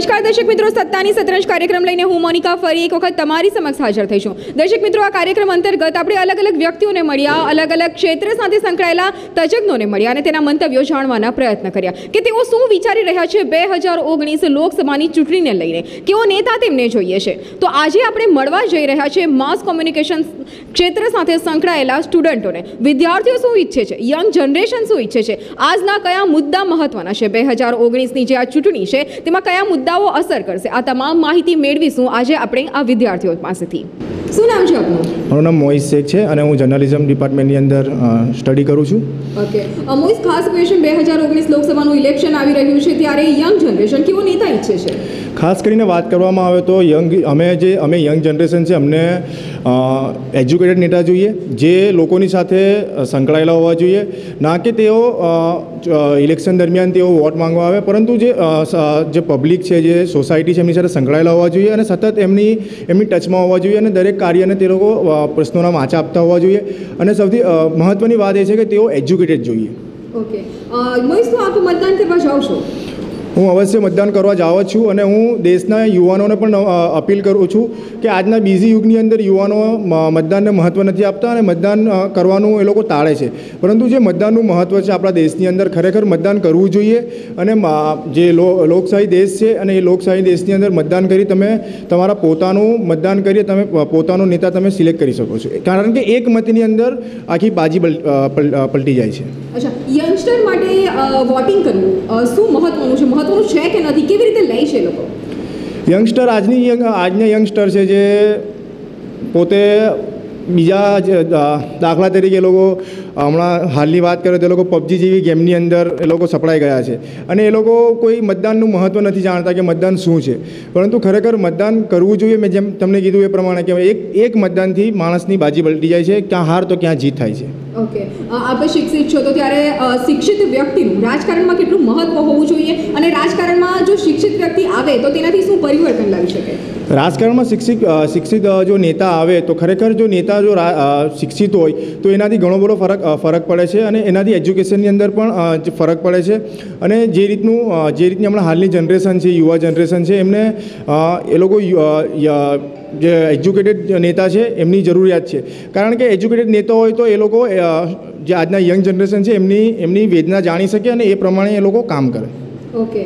depois નમસ્કાર. દર્શક મિત્રો, સત્તાની સતરંજ કાર્યક્રમ લઈને હું મોનિકા ફરી એક વખત તમારી સમક્ષ હાજર થઈ છું દર્શક મિત્રો, આ કાર્યક્રમ અંતર્ગત આપણે અલગ અલગ વ્યક્તિઓને મળ્યા, અલગ અલગ ક્ષેત્ર સાથે સંકળાયેલા તજજ્ઞોને મળ્યા અને તેના મંતવ્યો જાણવાના પ્રયત્ન કર્યા. કે તેઓ શું વિચારી રહ્યા છે બે હજાર ઓગણીસ લોકસભાની ચૂંટણીને લઈને? કેવો નેતા તેમને જોઈએ છે? તો આજે આપણે મળવા જઈ રહ્યા છે માસ કોમ્યુનિકેશન ક્ષેત્ર સાથે સંકળાયેલા સ્ટુડન્ટોને. વિદ્યાર્થીઓ શું ઈચ્છે છે? યંગ જનરેશન શું ઈચ્છે છે? આજના કયા મુદ્દા મહત્વના છે? બે હજાર ઓગણીસની જે આ ચૂંટણી છે, તેમાં કયા મુદ્દાઓ અસર કરશે. આ તમામ માહિતી મેળવીશું આજે આપણે આ વિદ્યાર્થીઓ પાસેથી. શું નામ છે આપનું? મારું નામ મોહિત શેખ છે અને હું જર્નલિઝમ ડિપાર્ટમેન્ટની અંદર સ્ટડી કરું છું. ઓકે. મોહિત ખાસ ક્વેશ્ચન. બે હજાર ઓગણીસ લોકસભાનું ઇલેક્શન આવી રહ્યું છે ત્યારે યંગ જનરેશન કેવો નેતા ઈચ્છે છે? ખાસ કરીને વાત કરવામાં આવે તો યંગ અમે જે અમે યંગ જનરેશન છે અમને એજ્યુકેટેડ નેતા જોઈએ, જે લોકોની સાથે સંકળાયેલા હોવા જોઈએ. ના કે તેઓ ઇલેક્શન દરમિયાન તેઓ વોટ માંગવા આવે, પરંતુ જે જે પબ્લિક છે, જે સોસાયટી છે, એમની સાથે સંકળાયેલા હોવા જોઈએ અને સતત એમની એમની ટચમાં હોવા જોઈએ અને દરેક કાર્યને તે લોકો પ્રશ્નોના વાંચા આપતા હોવા જોઈએ. અને સૌથી મહત્ત્વની વાત એ છે કે તેઓ એજ્યુકેટેડ જોઈએ. ઓકે મતદાન કરવા જાઓ છો? હું અવશ્ય મતદાન કરવા જાઉં છું અને હું દેશના યુવાનોને પણ અપીલ કરું છું કે આજના બીજી યુગની અંદર યુવાનો મતદાનને મહત્ત્વ નથી આપતા અને મતદાન કરવાનું એ લોકો ટાળે છે. પરંતુ જે મતદાનનું મહત્ત્વ છે આપણા દેશની અંદર ખરેખર મતદાન કરવું જોઈએ અને જે લોકશાહી દેશ છે અને એ લોકશાહી દેશની અંદર મતદાન કરી તમે તમારા પોતાનું મતદાન કરી તમે પોતાનો નેતા તમે સિલેક્ટ કરી શકો છો. કારણ કે એક મતની અંદર આખી બાજી પલટી જાય છે. અચ્છા, યંગસ્ટર માટે વોટિંગ કરવું શું મહત્વનું છે? મહત્વનું છે કે નથી? કેવી રીતે લે છે લોકો? યંગસ્ટર આજની આજના યંગસ્ટર છે જે પોતે બીજા દાખલા તરીકે લોકો હમણાં હાલની વાત કરીએ તો એ લોકો પબજી જેવી ગેમની અંદર એ લોકો સપડાઈ ગયા છે. અને એ લોકો કોઈ મતદાનનું મહત્ત્વ નથી જાણતા કે મતદાન શું છે. પરંતુ ખરેખર મતદાન કરવું જોઈએ મેં જેમ તમને કીધું એ પ્રમાણે કે એક એક મતદાનથી માણસની બાજી પલટી જાય છે ક્યાં હાર તો ક્યાં જીત થાય છે. ઓકે. આપણે શિક્ષિત છો તો ત્યારે શિક્ષિત વ્યક્તિનું રાજકારણમાં કેટલું મહત્વ હોવું જોઈએ? અને રાજકારણમાં જો શિક્ષિત વ્યક્તિ આવે તો તેનાથી શું પરિવર્તન લાવી શકે? રાજકારણમાં શિક્ષિત શિક્ષિત જો નેતા આવે તો ખરેખર જો નેતા જો શિક્ષિત હોય તો એનાથી ઘણો બધો ફરક ફરક પડે છે અને એનાથી એજ્યુકેશનની અંદર પણ ફરક પડે છે. અને જે રીતનું જે રીતની હમણાં હાલની જનરેશન છે યુવા જનરેશન છે એમને એ લોકો જે એજ્યુકેટેડ નેતા છે એમની જરૂરિયાત છે. કારણ કે એજ્યુકેટેડ નેતા હોય તો એ લોકો જે આજના યંગ જનરેશન છે એમની એમની વેદના જાણી શકે અને એ પ્રમાણે એ લોકો કામ કરે. ઓકે.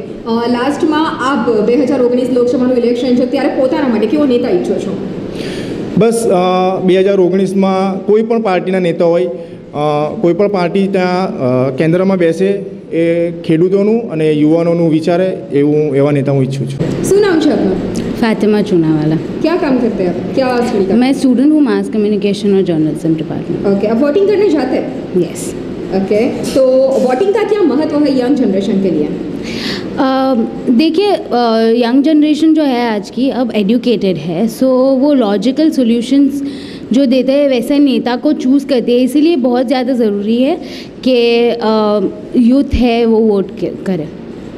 લાસ્ટમાં આપ બે હજાર ઓગણીસ લોકસભાનું ઇલેક્શન છે ત્યારે પોતાના માટે કેવો નેતા ઈચ્છો છો? બસ બે હજાર ઓગણીસમાં કોઈ પણ પાર્ટીના નેતા હોય અ, કોઈ પણ પાર્ટી ત્યાં અ, કેન્દ્રમાં બેસે એ ખેડૂતોનું અને યુવાનોનું વિચારે એવું એવા નેતા હું ઈચ્છું છું શું નામ છે આપનું फातिमा चूनावाला क्या काम करते हैं आप क्या स्टडी करते मैं स्टूडेंट हूँ मास कम्युनिकेशन और जर्नलिज्म डिपार्टमेंट हैं ओके आप वोटिंग करने जाते हैं यस ओके तो वोटिंग का क्या महत्व है यंग जनरेशन के लिए देखिए यंग जनरेशन जो है आज की अब एजुकेटेड है सो वो लॉजिकल सॉल्यूशंस जो देते हैं वैसे नेता को चूज़ करते हैं। इसीलिए बहुत ज़्यादा ज़रूरी है कि यूथ है वो वोट करे।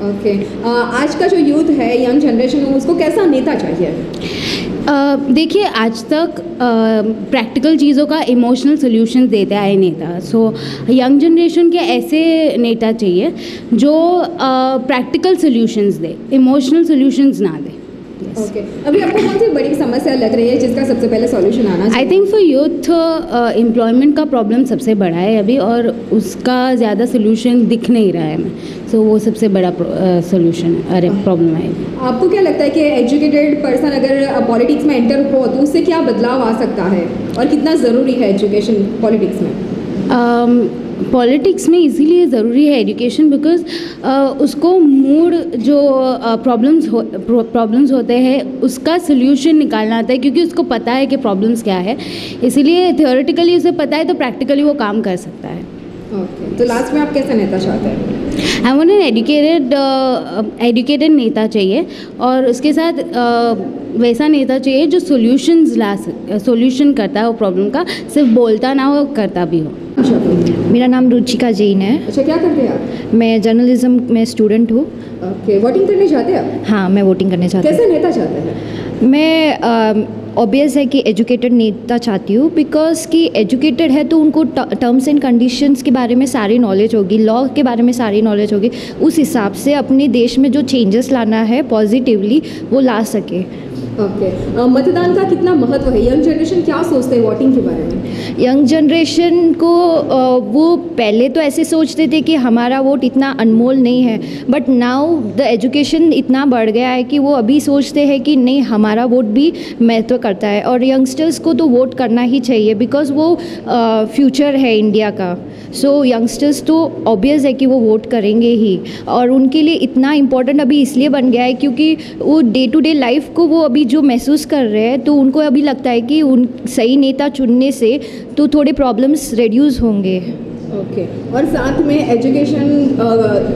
ओके अ, आज का जो यूथ है यंग जनरेशन है उसको कैसा नेता चाहिए? देखिए आज तक प्रैक्टिकल चीज़ों का इमोशनल सोल्यूशन देते आए नेता। सो यंग जनरेशन के ऐसे नेता चाहिए जो प्रैक्टिकल सोल्यूशंस दे इमोशनल सोल्यूशंस ना दे। ओके अभी आपको कौन सी बड़ी समस्या लग रही है जिसका सबसे पहले सॉल्यूशन आना I think for youth employment का प्रॉब्लम सबसे बड़ा है अभी और उसका ज़्यादा सोल्यूशन दिख नहीं रहा है। हमें सो वो सबसे बड़ा सोल्यूशन है अरे प्रॉब्लम है। आपको क्या लगता है कि एजुकेटेड पर्सन अगर पॉलिटिक्स में एंटर हो तो उससे क्या बदलाव आ सकता है? और कितना ज़रूरी है एजुकेशन पॉलिटिक्स में? पॉलिटिक्स में इसीलिए ज़रूरी है एजुकेशन बिकॉज़ उसको मूड जो प्रॉब्लम्स हो प्रॉब्लम्स होते हैं, उसका सोल्यूशन निकालना आता है क्योंकि उसको पता है कि प्रॉब्लम्स क्या है। इसीलिए थियोरेटिकली उसे पता है तो प्रैक्टिकली वो काम कर सकता है। ओके तो लास्ट में आप कैसे नेता चाहते हैं? I want an educated educated नेता चाहिए और उसके साथ uh, वैसा नेता चाहिए जो सॉल्यूशंस ला सक सॉल्यूशन करता है वो प्रॉब्लम का सिर्फ़ बोलता ना हो करता भी हो अच्छा मेरा नाम रुचिका जैन है। अच्छा क्या करते हैं आप? मैं जर्नलिज्म में स्टूडेंट हूँ। ओके वोटिंग करने जाते हैं आप? हाँ मैं वोटिंग करने चाहती कैसे नेता चाहते हैं? हूँ मैं ऑब्वियस है कि एजुकेटेड नेता चाहती हूँ बिकॉज़ कि एजुकेटेड है तो उनको टर्म्स एंड कंडीशंस के बारे में सारी नॉलेज होगी लॉ के बारे में सारी नॉलेज होगी, उस हिसाब से अपने देश में जो चेंजेस लाना है पॉजिटिवली वो ला सके। ओके अ, मतदान का कितना महत्व है? यंग जनरेशन क्या सोचते हैं वोटिंग के बारे में? यंग जनरेशन को अ, वो पहले तो ऐसे सोचते थे कि हमारा वोट इतना अनमोल नहीं है बट नाउ द एजुकेशन इतना बढ़ गया है कि वो अभी सोचते हैं कि नहीं हमारा वोट भी महत्व करता है। और यंगस्टर्स को तो वोट करना ही चाहिए बिकॉज़ वो फ्यूचर uh, है इंडिया का। सो so, यंगस्टर्स तो ऑब्वियस है कि वो वोट करेंगे ही। और उनके लिए इतना इम्पोर्टेंट अभी इसलिए बन गया है क्योंकि वो डे टू डे लाइफ को वो अभी जो महसूस कर रहे हैं तो उनको अभी लगता है कि उन सही नेता चुनने से तो थोड़े प्रॉब्लम्स रिड्यूस होंगे। ओके। okay. और साथ में एजुकेशन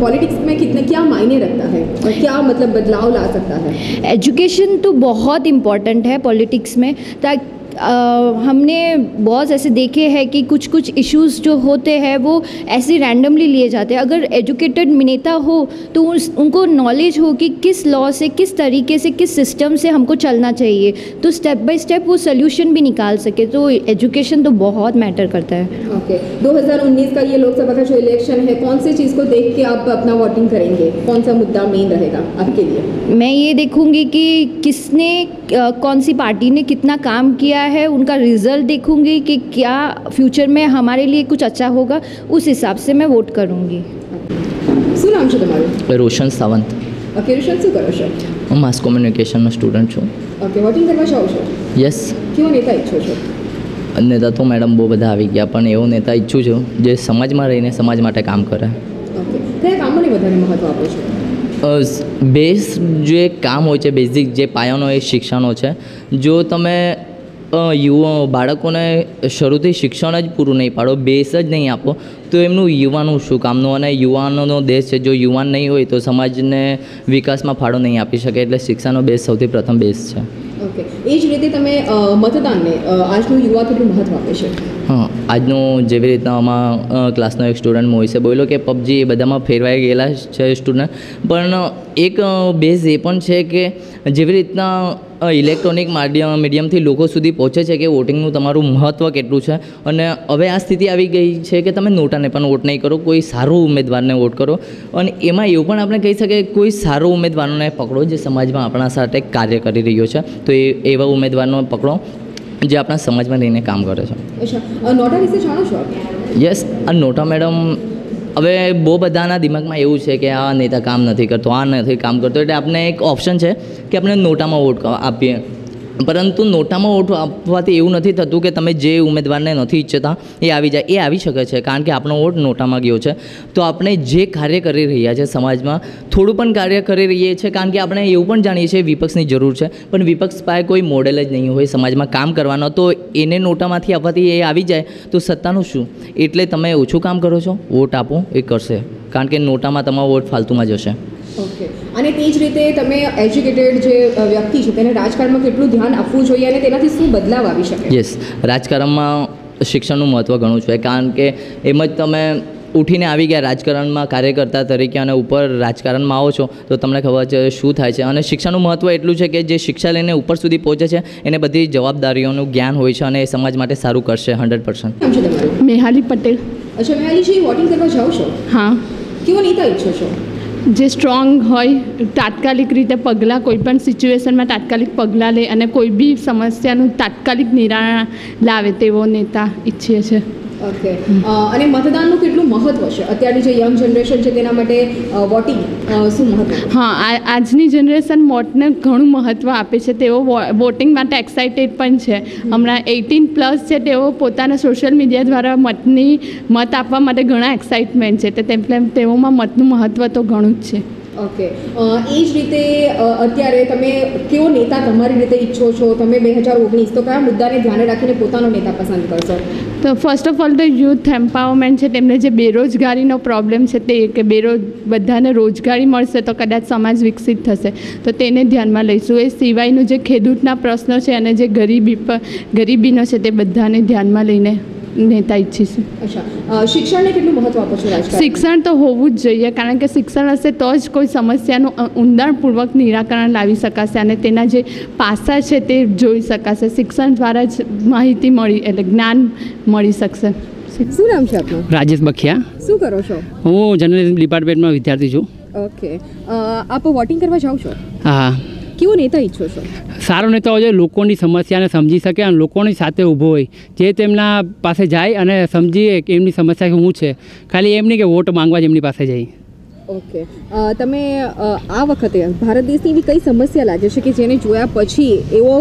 पॉलिटिक्स में कितने क्या मायने रखता है? और क्या मतलब बदलाव ला सकता है? एजुकेशन तो बहुत इंपॉर्टेंट है पॉलिटिक्स में ताकि हमने बहुत ऐसे देखे हैं कि कुछ कुछ इश्यूज़ जो होते हैं वो ऐसे रैंडमली लिए जाते हैं। अगर एजुकेटेड नेता हो तो उस उनको नॉलेज हो कि किस लॉ से किस तरीके से किस सिस्टम से हमको चलना चाहिए तो स्टेप बाय स्टेप वो सोल्यूशन भी निकाल सके। तो एजुकेशन तो बहुत मैटर करता है। Okay okay. 2019 का ये लोकसभा का जो इलेक्शन है कौन सी चीज़ को देख के आप अपना वोटिंग करेंगे? कौन सा मुद्दा मेन रहेगा आपके लिए? मैं ये देखूँगी कि किसने कौन सी पार्टी ने कितना काम किया है उनका रिजल्ट देखूंगी कि क्या फ्यूचर में हमारे लिए कुछ अच्छा होगा उस हिसाब से मैं वोट करूंगी શું નામ છે તમારું રોશન સાવંત ઓકે ઋષભ શું કરો છો હું માસ કોમ્યુનિકેશનનો સ્ટુડન્ટ છું ઓકે વોટિંગ કરવા જાઓ છો યસ કેવો નેતા ઈચ્છો છો નેતા તો મેડમ બહુ બધા આવી ગયા પણ એવો નેતા ઈચ્છું છું જે સમાજમાં રહીને સમાજ માટે કામ કરે ઓકે કયા કામોને વધારે મહત્વ આપો છો બેઝ જે કામ હોય છે બેઝિક જે પાયાનો એ શિક્ષણો છે જો તમે અ, યુવા બાળકોને શરૂથી શિક્ષણ જ પૂરું નહીં પાડો બેસ જ નહીં આપો તો એમનું યુવાનું શું કામનું? અને યુવાનોનો દેશ છે જો યુવાન નહીં હોય તો સમાજને વિકાસમાં ફાળો નહીં આપી શકે એટલે શિક્ષાનો બેસ સૌથી પ્રથમ બેસ છે. ઓકે એ જ રીતે તમે મતદાનને આજનું યુવા કેટલું મહત્ત્વ આપે છે? હા. આજનું જેવી રીતના આમાં ક્લાસનો એક સ્ટુડન્ટ મોહિસે બોલ્યો કે, પબજી એ બધામાં ફેરવાઈ ગયેલા છે સ્ટુડન્ટ પણ એક બેઝ એ પણ છે કે, જેવી રીતના ઇલેક્ટ્રોનિક માધ્યમ મીડિયમથી લોકો સુધી પહોંચે છે કે વોટિંગનું તમારું મહત્ત્વ કેટલું છે? અને હવે આ સ્થિતિ આવી ગઈ છે કે તમે નોટાને પણ વોટ નહીં કરો, કોઈ સારો ઉમેદવારને વોટ કરો. અને એમાં એવું પણ આપણે કહી શકીએ કોઈ સારો ઉમેદવારને પકડો જે સમાજમાં આપણા સાથે કાર્ય કરી રહ્યો છે. તો એ, એવા ઉમેદવારનો પકડો. જે આપણા સમાજમાં રહીને કામ કરે છે. યસ આ નોટા મેડમ હવે બહુ બધાના દિમાગમાં એવું છે કે આ નેતા કામ નથી કરતો આ નથી કામ કરતો એટલે આપણે એક ઓપ્શન છે કે આપણે નોટામાં વોટ આપીએ. પરંતુ નોટામાં વોટ આપવાથી એવું નથી થતું કે તમે જે ઉમેદવારને નથી ઈચ્છતા એ આવી જાય, એ આવી શકે છે. કારણ કે આપણો વોટ નોટામાં ગયો છે. તો આપણે જે કાર્ય કરી રહ્યા છે સમાજમાં, થોડું પણ કાર્ય કરી રહીએ છીએ, કારણ કે આપણે એવું પણ જાણીએ છીએ વિપક્ષની જરૂર છે. પણ વિપક્ષ પાસે કોઈ મોડેલ જ નહીં હોય સમાજમાં કામ કરવાનો. તો એને નોટામાંથી આપવાથી એ આવી જાય, તો સત્તાનું શું? એટલે તમે ઓછું કામ કરો છો? વોટ આપો, એ કરશે. કારણ કે નોટામાં તમારો વોટ ફાલતુમાં જશે ઓકે. અને તે જ રીતે તમે એજ્યુકેટેડ જે વ્યક્તિ છે તેને રાજકારણમાં કેટલું ધ્યાન આપવું જોઈએ અને તેનાથી શું બદલાવ આવી શકે? યસ રાજકારણમાં શિક્ષણનું મહત્ત્વ ઘણું છે કારણ કે એમ જ તમે ઉઠીને આવી ગયા રાજકારણમાં કાર્યકર્તા તરીકે અને ઉપર રાજકારણમાં આવો છો તો તમને ખબર છે શું થાય છે. અને શિક્ષણનું મહત્ત્વ એટલું છે કે જે શિક્ષા લઈને ઉપર સુધી પહોંચે છે એને બધી જવાબદારીઓનું જ્ઞાન હોય છે અને એ સમાજ માટે સારું કરશે હંડ્રેડ પર્સન્ટ મેહાલી પટેલ. અચ્છા મેહાલીજી વોટિંગ કરવા જાઓ છો? હા. કેવો નેતા ઈચ્છો છો? જે સ્ટ્રોંગ હોય, તાત્કાલિક રીતે પગલાં, કોઈ પણ સિચ્યુએશનમાં તાત્કાલિક પગલાં લે અને કોઈ બી સમસ્યાનું તાત્કાલિક નિરાણ લાવે તેવો નેતા ઈચ્છીએ છીએ ઓકે અને મતદાનનું કેટલું મહત્વ છે? અત્યારની જે યંગ જનરેશન છે, તેના માટે વોટિંગ શું મહત્વ હા આજની જનરેશન વોટને ઘણું મહત્ત્વ આપે છે. તેઓ વોટિંગ માટે એક્સાઇટેડ પણ છે. હમણાં એઇટીન પ્લસ છે, તેઓ પોતાના સોશિયલ મીડિયા દ્વારા મતની, મત આપવા માટે ઘણા એક્સાઇટમેન્ટ છે. તો તેઓમાં મતનું મહત્ત્વ તો ઘણું જ છે. ઓકે એ જ રીતે અત્યારે તમે કેવો નેતા તમારી રીતે ઈચ્છો છો? તમે બે હજાર ઓગણીસ તો કયા મુદ્દાને ધ્યાને રાખીને પોતાનો નેતા પસંદ કરશો? તો ફર્સ્ટ ઓફ ઓલ તો યુથ એમ્પાવરમેન્ટ છે, તેમને જે બેરોજગારીનો પ્રોબ્લેમ છે તે કે બેરોજ બધાને રોજગારી મળશે તો કદાચ સમાજ વિકસિત થશે. તો તેને ધ્યાનમાં લઈશું. એ સિવાયનું જે ખેડૂતના પ્રશ્નો છે અને જે ગરીબી પર ગરીબીનો છે તે બધાને ધ્યાનમાં લઈને નેતા ઈચ્છીશું. શિક્ષણને કેટલું મહત્વ આપો છો શિક્ષણ તો હોવું જ જોઈએ કારણ કે શિક્ષણ હશે તો જ કોઈ સમસ્યાનું ઊંડાણપૂર્વક નિરાકરણ લાવી શકાશે અને તેના જે પાસા છે તે જોઈ શકાશે. શિક્ષણ દ્વારા જ માહિતી મળી એટલે જ્ઞાન મળી શકશે. શું નામ છે આપનું? રાજેશ બખિયા. શું કરો છો? હું જર્નલિઝમ ડિપાર્ટમેન્ટમાં વિદ્યાર્થી છું. ઓકે. આપ વોટિંગ કરવા જાઓ છો? હા. કેવો નેતા ઈચ્છો છો? સારો નેતા હોય લોકોની સમસ્યાને સમજી શકે અને લોકોની સાથે ઊભો હોય. જે તેમના પાસે જાય અને સમજીએ કે એમની સમસ્યા શું છે. ખાલી એમ નહીં કે વોટ માંગવા જ એમની પાસે જાય. ઓકે તમે આ વખતે ભારત દેશની એવી કઈ સમસ્યા લાગે છે કે જેને જોયા પછી એવો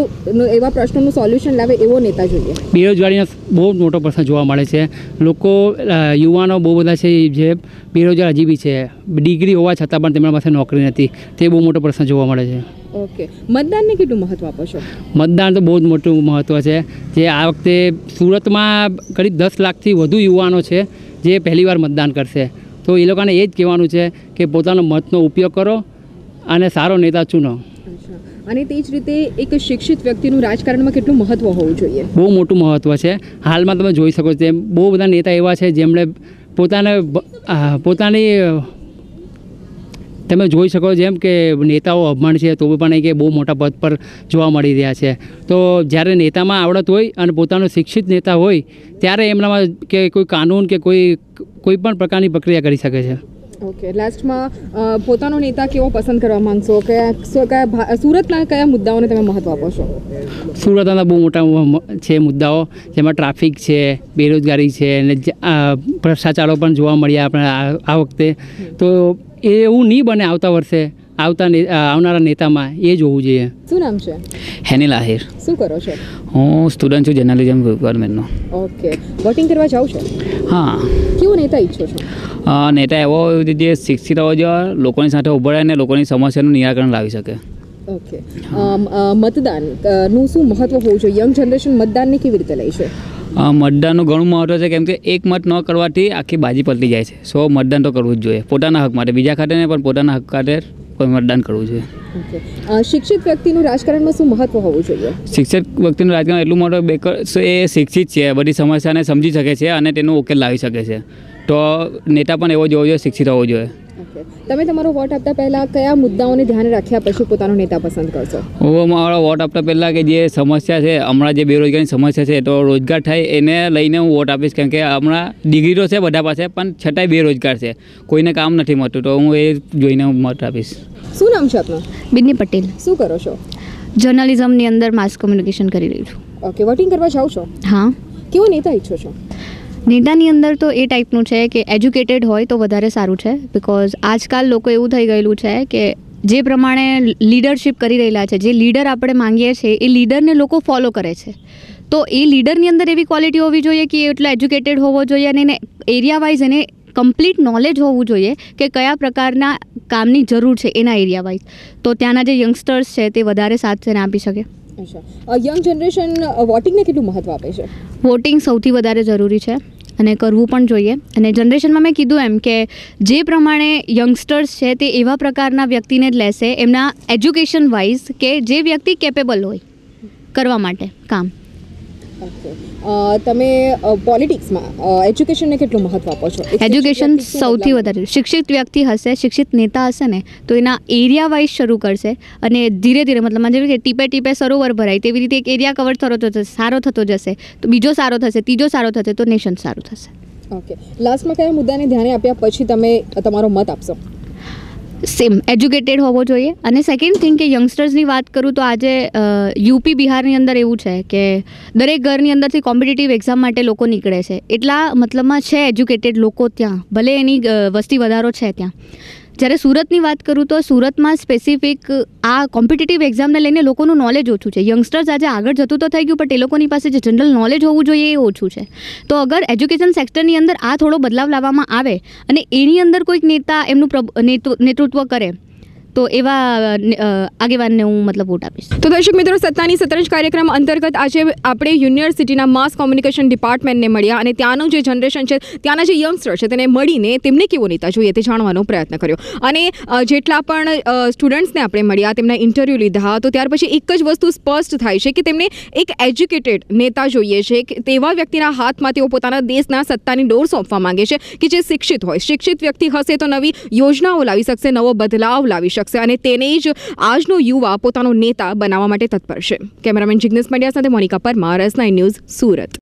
એવા પ્રશ્નોનું સોલ્યુશન લાવે એવો નેતા જોઈએ? બેરોજગારીનો બહુ જ મોટો પ્રશ્ન જોવા મળે છે. લોકો યુવાનો બહુ બધા છે જે બેરોજગાર હજી બી છે. ડિગ્રી હોવા છતાં પણ તેમના પાસે નોકરી નથી. તે બહુ મોટો પ્રશ્ન જોવા મળે છે. ઓકે મતદાનને કેટલું મહત્વ આપો છો? મતદાન તો બહુ જ મોટું મહત્ત્વ છે. જે આ વખતે સુરતમાં કરીબ દસ લાખથી વધુ યુવાનો છે જે પહેલીવાર મતદાન કરશે. તો એ લોકોને એ જ કહેવાનું છે કે પોતાનો મતનો ઉપયોગ કરો અને સારો નેતા ચૂનો. અને તે જ રીતે એક શિક્ષિત વ્યક્તિનું રાજકારણમાં કેટલું મહત્વ હોવું જોઈએ? બહુ મોટું મહત્ત્વ છે. હાલમાં તમે જોઈ શકો છો બહુ બધા નેતા એવા છે જેમણે પોતાને પોતાની તમે જોઈ શકો જેમ કે નેતાઓ અભણ છે તો પણ એ કે બહુ મોટા પદ પર જોવા મળી રહ્યા છે. તો જ્યારે નેતામાં આવડત હોય અને પોતાનો શિક્ષિત નેતા હોય ત્યારે એમનામાં કે કોઈ કાનૂન કે કોઈ કોઈ પણ પ્રકારની પ્રક્રિયા કરી શકે છે. ઓકે લાસ્ટમાં પોતાનો નેતા કેવો પસંદ કરવા માંગશો? કે કયા સુરતના કયા મુદ્દાઓને તમે મહત્ત્વ આપો છો? સુરતના બહુ મોટા છે મુદ્દાઓ જેમાં ટ્રાફિક છે બેરોજગારી છે અને ભ્રષ્ટાચારો પણ જોવા મળ્યા આપણે આ આ વખતે. તો એ એવું નહીં બને આવતા વર્ષે આવતા આવનારા નેતામાં એ જોવું જોઈએ. શું નામ છે? હેની લાહિર. શું કરો છો? હું સ્ટુડન્ટ છું જર્નલિઝમ ડિપાર્ટમેન્ટનો ઓકે. વોટિંગ કરવા જાઉં છો? હા. કેવો નેતા ઈચ્છો છો? નેતા એવો જે શિક્ષિત હોવો જોઈએ લોકોની સાથે ઊભો રહીને અને લોકોની સમસ્યાનું નિરાકરણ લાવી શકે. ઓકે. મતદાનનું શું મહત્વ હોવું જોઈએ? યંગ જનરેશન મતદાનને કેવી રીતે લે છે? મતદાનનું ઘણું મહત્ત્વ છે કેમ કે એક મત ન કરવાથી આખી બાજી પલટી જાય છે. સો મતદાન તો કરવું જ જોઈએ. પોતાના હક માટે બીજા ખાતે નહીં પણ પોતાના હક ખાતે કોઈ મતદાન કરવું જોઈએ. શિક્ષિત વ્યક્તિનું રાજકારણમાં શું મહત્વ હોવું જોઈએ? શિક્ષિત વ્યક્તિનું રાજકારણ એટલું મોટું બેકર એ શિક્ષિત છે બધી સમસ્યાને સમજી શકે છે અને તેનો ઉકેલ લાવી શકે છે. તો નેતા પણ એવો જ હોવો જોઈએ શિક્ષિત હોવો જોઈએ. તમે તમારો વોટ આપતા પહેલા કયા મુદ્દાઓને ધ્યાને રાખ્યા પછી પોતાનો નેતા પસંદ કરશો? હું મારો વોટ આપતા પહેલાં કે જે સમસ્યા છે હમણાં જે બેરોજગારની સમસ્યા છે તો રોજગાર થાય એને લઈને હું વોટ આપીશ. કેમ કે હમણાં ડિગ્રી તો છે બધા પાસે પણ છતાંય બેરોજગાર છે. કોઈને કામ નથી મળતું તો હું એ જોઈને મત આપીશ. શું નામ છે આપનું? બિન્ની પટેલ. શું કરો છો? જર્નલિઝમની અંદર માસ કમ્યુનિકેશન કરી રહી છું. ઓકે વોટિંગ કરવા જાઓ છો? હા. કેવો નેતા ઈચ્છો છો? નેતાની અંદર તો એ ટાઈપનું છે કે એજ્યુકેટેડ હોય તો વધારે સારું છે બિકોઝ આજકાલ લોકો એવું થઈ ગયેલું છે કે જે પ્રમાણે લીડરશિપ કરી રહેલા છે જે લીડર આપણે માંગીએ છીએ એ લીડરને લોકો ફોલો કરે છે. તો એ લીડરની અંદર એવી ક્વોલિટી હોવી જોઈએ કે એટલો એજ્યુકેટેડ હોવો જોઈએ અને એને એરિયા વાઇઝ એને કમ્પ્લીટ નોલેજ હોવું જોઈએ કે કયા પ્રકારના કામની જરૂર છે એના એરિયા વાઇઝ તો ત્યાંના જે યંગસ્ટર્સ છે તે વધારે સાથ તેને આપી શકે. અચ્છા. યંગ જનરેશન વોટિંગને કેટલું મહત્વ આપે છે? વોટિંગ સૌથી વધારે જરૂરી છે. અને કરવું પણ જોઈએ. અને જનરેશનમાં મેં કીધું એમ કે જે પ્રમાણે યંગસ્ટર્સ છે તે એવા પ્રકારના વ્યક્તિને જ લેશે એમના એજ્યુકેશન વાઇઝ કે જે વ્યક્તિ કેપેબલ હોય કરવા માટે કામ. તમે પોલિટિક્સમાં એજ્યુકેશનને કેટલું મહત્વ આપો છો? એજ્યુકેશન સૌથી વધારે. શિક્ષિત વ્યક્તિ હશે શિક્ષિત નેતા હશે ને તો એના એરિયા વાઇઝ શરૂ કરશે અને ધીરે ધીરે મતલબ જેવી કે ટીપે ટીપે સરોવર ભરાય તેવી રીતે એક એરિયા કવર થતો જશે સારો થતો જશે તો બીજો સારો થશે ત્રીજો સારો થશે તો નેશન સારું થશે. ઓકે. લાસ્ટમાં કયા મુદ્દાને ધ્યાને આપ્યા? પછી તમે તમારો મત આપશો. સેમ એજ્યુકેટેડ હોવો જોઈએ. અને સેકન્ડ થિંગ કે યંગસ્ટર્સની વાત કરું તો આજે યુપી બિહારની અંદર એવું છે કે દરેક ઘરની અંદરથી કોમ્પિટિટિવ એક્ઝામ માટે લોકો નીકળે છે. એટલા મતલબમાં છે એજ્યુકેટેડ લોકો ત્યાં. ભલે એની વસ્તી વધારો છે ત્યાં. જ્યારે સુરતની વાત કરું તો સુરતમાં સ્પેસિફિક આ કોમ્પિટિટિવ એક્ઝામને લઈને લોકોનું નોલેજ ઓછું છે. યંગસ્ટર્સ આજે આગળ જતું તો થઈ ગયું, પણ એ લોકોની પાસે જે જનરલ નોલેજ હોવું જોઈએ એ ઓછું છે. તો અગર એજ્યુકેશન સેક્ટરની અંદર આ થોડો બદલાવ લાવવામાં આવે અને એની અંદર કોઈક નેતા એમનું નેતૃત્વ કરે તો એવા આગેવાનને હું મતલબ વોટ આપીશ. તો દર્શક મિત્રો, સત્તાની સતરંજ કાર્યક્રમ અંતર્ગત આજે આપણે યુનિવર્સિટીના માસ કોમ્યુનિકેશન ડિપાર્ટમેન્ટને મળ્યા અને ત્યાંનું જે જનરેશન છે, ત્યાંના જે યંગસ્ટર છે, તેને મળીને તેમને કેવો નેતા જોઈએ તે જાણવાનો પ્રયત્ન કર્યો. અને જેટલા પણ સ્ટુડન્ટ્સને આપણે મળ્યા તેમના ઇન્ટરવ્યૂ લીધા, તો ત્યાર પછી એક જ વસ્તુ સ્પષ્ટ થાય છે કે તેમને એક એજ્યુકેટેડ નેતા જોઈએ છે, કે તેવા વ્યક્તિના હાથમાં તેઓ પોતાના દેશના સત્તાની ડોર સોંપવા માંગે છે, કે જે શિક્ષિત હોય. શિક્ષિત વ્યક્તિ હશે તો નવી યોજનાઓ લાવી શકશે, નવો બદલાવ લાવી શકશે અને તેને જ આજનો યુવા પોતાનો નેતા બનાવવા માટે તત્પર છે. કેમેરામેન જિગ્નેશ પંડ્યા સાથે Monika Parmar S nine news Surat.